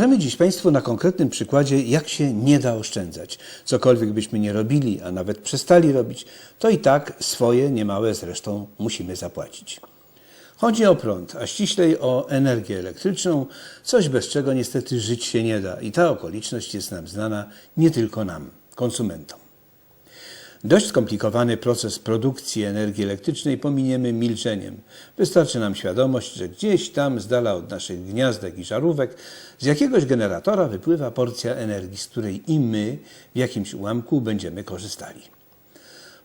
Pokażemy dziś Państwu na konkretnym przykładzie, jak się nie da oszczędzać. Cokolwiek byśmy nie robili, a nawet przestali robić, to i tak swoje, niemałe zresztą, musimy zapłacić. Chodzi o prąd, a ściślej o energię elektryczną, coś bez czego niestety żyć się nie da. I ta okoliczność jest nam znana nie tylko nam, konsumentom. Dość skomplikowany proces produkcji energii elektrycznej pominiemy milczeniem. Wystarczy nam świadomość, że gdzieś tam z dala od naszych gniazdek i żarówek z jakiegoś generatora wypływa porcja energii, z której i my w jakimś ułamku będziemy korzystali.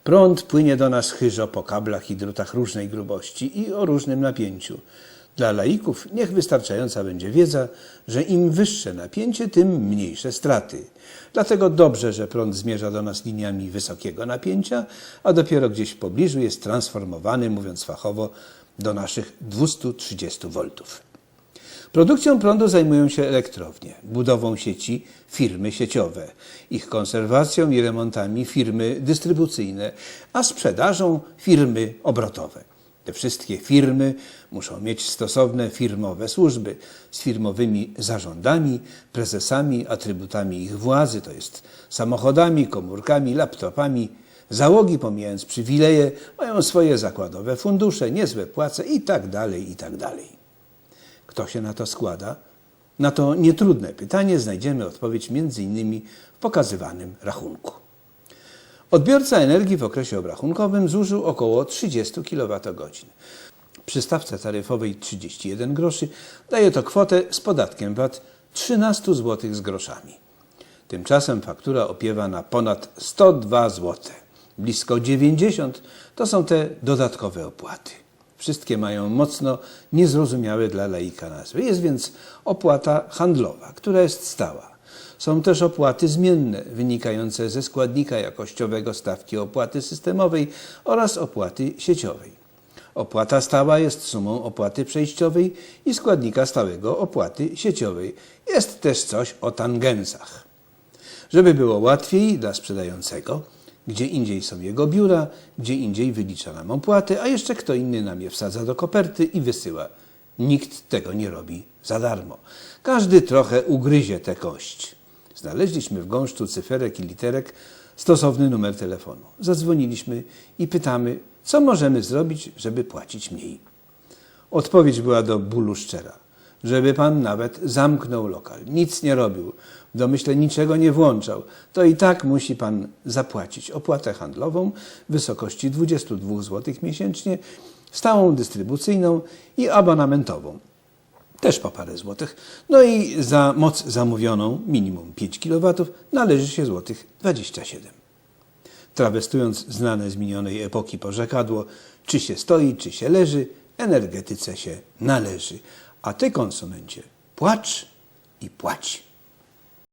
Prąd płynie do nas chyżo po kablach i drutach różnej grubości i o różnym napięciu. Dla laików niech wystarczająca będzie wiedza, że im wyższe napięcie, tym mniejsze straty. Dlatego dobrze, że prąd zmierza do nas liniami wysokiego napięcia, a dopiero gdzieś w pobliżu jest transformowany, mówiąc fachowo, do naszych 230 V. Produkcją prądu zajmują się elektrownie, budową sieci firmy sieciowe, ich konserwacją i remontami firmy dystrybucyjne, a sprzedażą firmy obrotowe. Te wszystkie firmy muszą mieć stosowne firmowe służby z firmowymi zarządami, prezesami, atrybutami ich władzy, to jest samochodami, komórkami, laptopami. Załogi, pomijając przywileje, mają swoje zakładowe fundusze, niezłe płace i tak dalej, i tak dalej. Kto się na to składa? Na to nietrudne pytanie znajdziemy odpowiedź m.in. w pokazywanym rachunku. Odbiorca energii w okresie obrachunkowym zużył około 30 kWh. Przy stawce taryfowej 31 groszy daje to kwotę z podatkiem VAT 13 zł z groszami. Tymczasem faktura opiewa na ponad 102 zł. Blisko 90 to są te dodatkowe opłaty. Wszystkie mają mocno niezrozumiałe dla laika nazwy. Jest więc opłata handlowa, która jest stała. Są też opłaty zmienne, wynikające ze składnika jakościowego stawki opłaty systemowej oraz opłaty sieciowej. Opłata stała jest sumą opłaty przejściowej i składnika stałego opłaty sieciowej. Jest też coś o tangensach. Żeby było łatwiej dla sprzedającego, gdzie indziej są jego biura, gdzie indziej wylicza nam opłaty, a jeszcze kto inny nam je wsadza do koperty i wysyła. Nikt tego nie robi za darmo. Każdy trochę ugryzie tę kość. Znaleźliśmy w gąszczu cyferek i literek stosowny numer telefonu. Zadzwoniliśmy i pytamy, co możemy zrobić, żeby płacić mniej. Odpowiedź była do bólu szczera. Żeby pan nawet zamknął lokal, nic nie robił, w domyśle niczego nie włączał, to i tak musi pan zapłacić opłatę handlową w wysokości 22 zł miesięcznie, stałą dystrybucyjną i abonamentową też po parę złotych. No i za moc zamówioną, minimum 5 kW, należy się złotych 27. Trawestując znane z minionej epoki porzekadło, czy się stoi, czy się leży, energetyce się należy. A ty, konsumencie, płacz i płać.